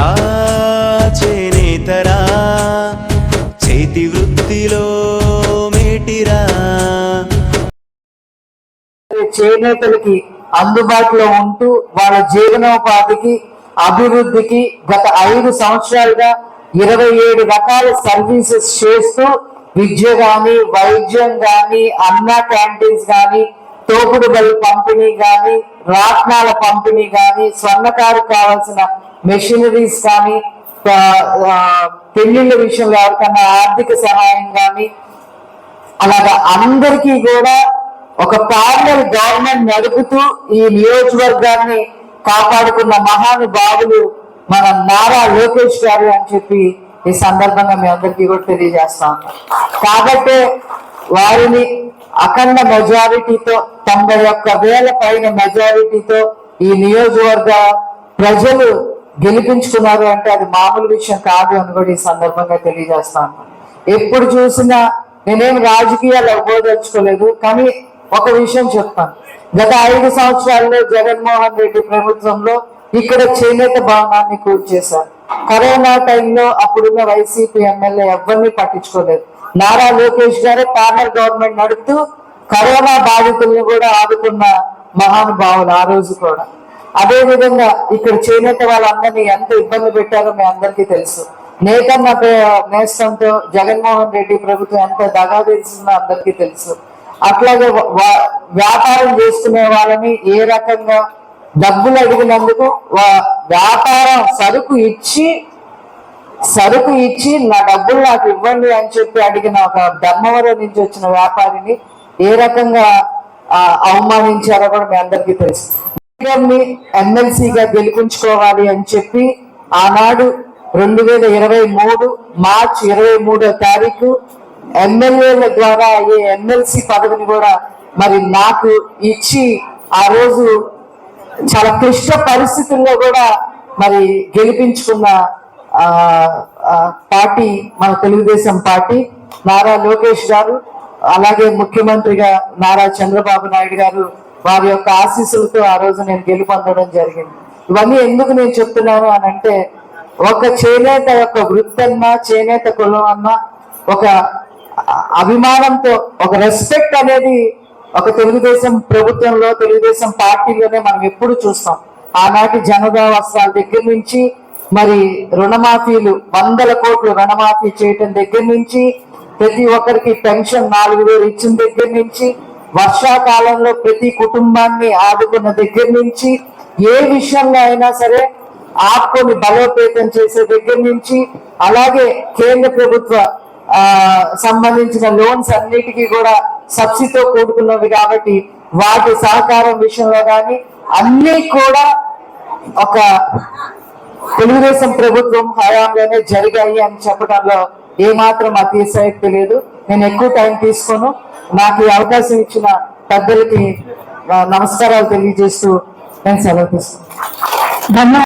చేనేత చేనేతరా? చేతి వృత్తిలో మేటిరా? చేనేతలకి అందుబాటులో ఉంటూ వాళ్ళ జీవనోపాధికి అభివృద్ధికి గత ఐదు సంవత్సరాలుగా ఇరవై ఏడు రకాల సర్వీసెస్ చేస్తూ విద్య కానీ వైద్యం కానీ అన్న క్యాంటీన్స్ కానీ తోపుడు బలి పంపిణీ కానీ రాట్నాల పంపిణీ కానీ స్వర్ణకారు కావాల్సిన మెషినరీస్ కానీ పెళ్ళిళ్ళ విషయంలో ఎవరికన్నా ఆర్థిక సహాయం కానీ అలాగా అందరికీ కూడా ఒక పార్లర్ గవర్నమెంట్ నడుపుతూ ఈ నియోజకవర్గాన్ని కాపాడుకున్న మహానుభావులు మన నారా లోకేష్ గారు అని చెప్పి ఈ సందర్భంగా మీ అందరికీ కూడా తెలియజేస్తా ఉన్నాం. కాబట్టి వారిని అఖండ మెజారిటీతో తొంభై ఒక్క వేల పైన మెజారిటీతో ఈ నియోజకవర్గ ప్రజలు గెలిపించుకున్నారు అంటే అది మామూలు విషయం కాదు అని కూడా ఈ సందర్భంగా తెలియజేస్తాను ఎప్పుడు చూసినా నేనేం రాజకీయాలు అవ్వదలుచుకోలేదు కానీ ఒక విషయం చెప్తాను. గత ఐదు సంవత్సరాల్లో జగన్మోహన్ రెడ్డి ప్రభుత్వంలో ఇక్కడ చేనేత భవనాన్ని కూర్చేశారు కరోనా టైంలో అప్పుడున్న వైసీపీ ఎమ్మెల్యే ఎవరిని పట్టించుకోలేదు. నారా లోకేష్ గారు పార్లర్ గవర్నమెంట్ నడుపుతూ కరోనా బాధితుల్ని కూడా ఆదుకున్న మహానుభావులు ఆ రోజు కూడా. అదే విధంగా ఇక్కడ చేనేత వాళ్ళందరినీ ఎంత ఇబ్బంది పెట్టారో మీ అందరికీ తెలుసు. నేతన్న నేస్తంతో జగన్మోహన్ రెడ్డి ప్రభుత్వం ఎంత దగా తెలిసిందో అందరికీ తెలుసు. అట్లాగే వ- వ్యాపారం చేసుకునే వాళ్ళని ఏ రకంగా డబ్బులు అడిగినందుకు వ్యాపారం సరుకు ఇచ్చి సరుకు ఇచ్చి నా డబ్బులు నాకు ఇవ్వండి అని చెప్పి అడిగిన ఒక ధర్మవరం నుంచి వచ్చిన వ్యాపారిని ఏ రకంగా అవమానించారో కూడా మీ అందరికీ తెలుసు. గారిని ఎమ్మెల్సీగా గెలిపించుకోవాలి అని చెప్పి ఆనాడు రెండు వేల ఇరవై మూడు మార్చ్ ఇరవై మూడో తారీఖు ఎమ్మెల్యేల ద్వారా అయ్యే ఎమ్మెల్సీ పదవిని కూడా మరి నాకు ఇచ్చి ఆ రోజు చాలా క్లిష్ట పరిస్థితుల్లో కూడా మరి గెలిపించుకున్న ఆ, పార్టీ మన తెలుగుదేశం పార్టీ నారా లోకేష్ గారు అలాగే ముఖ్యమంత్రిగా నారా చంద్రబాబు నాయుడు గారు వారి యొక్క ఆశీస్సులతో ఆ రోజు నేను గెలుపొందడం జరిగింది. ఇవన్నీ ఎందుకు నేను చెప్తున్నాను అని అంటే ఒక చేనేత యొక్క వృత్తన్నా చేనేత కులం అన్నా ఒక అభిమానంతో ఒక రెస్పెక్ట్ అనేది ఒక తెలుగుదేశం ప్రభుత్వంలో తెలుగుదేశం పార్టీలోనే మనం ఎప్పుడు చూస్తాం. ఆనాటి జనదా వస్త్రాల దగ్గర నుంచి మరి రుణమాఫీలు వందల కోట్లు రుణమాఫీ చేయటం దగ్గర నుంచి ప్రతి ఒక్కరికి పెన్షన్ నాలుగు వేలు ఇచ్చిన దగ్గర నుంచి వర్షాకాలంలో ప్రతి కుటుంబాన్ని ఆదుకున్న దగ్గర నుంచి ఏ విషయంలో అయినా సరే ఆపుకొని బలోపేతం చేసే దగ్గర నుంచి అలాగే కేంద్ర ప్రభుత్వ సంబంధించిన లోన్స్ అన్నిటికీ కూడా సబ్సిడీతో కూడుకున్నవి కాబట్టి వాటి సహకారం విషయంలో కానీ అన్నీ కూడా ఒక తెలుగుదేశం ప్రభుత్వం హయాంలోనే జరిగాయి అని చెప్పడంలో ఏమాత్రం అతిశయక్తి లేదు. నేను ఎక్కువ టైం తీసుకోను. నాకు ఈ అవకాశం ఇచ్చిన పెద్దలకి నమస్కారాలు తెలియజేస్తూ నేను సెలవు తీసుకున్నాను ధన్యవాదాలు.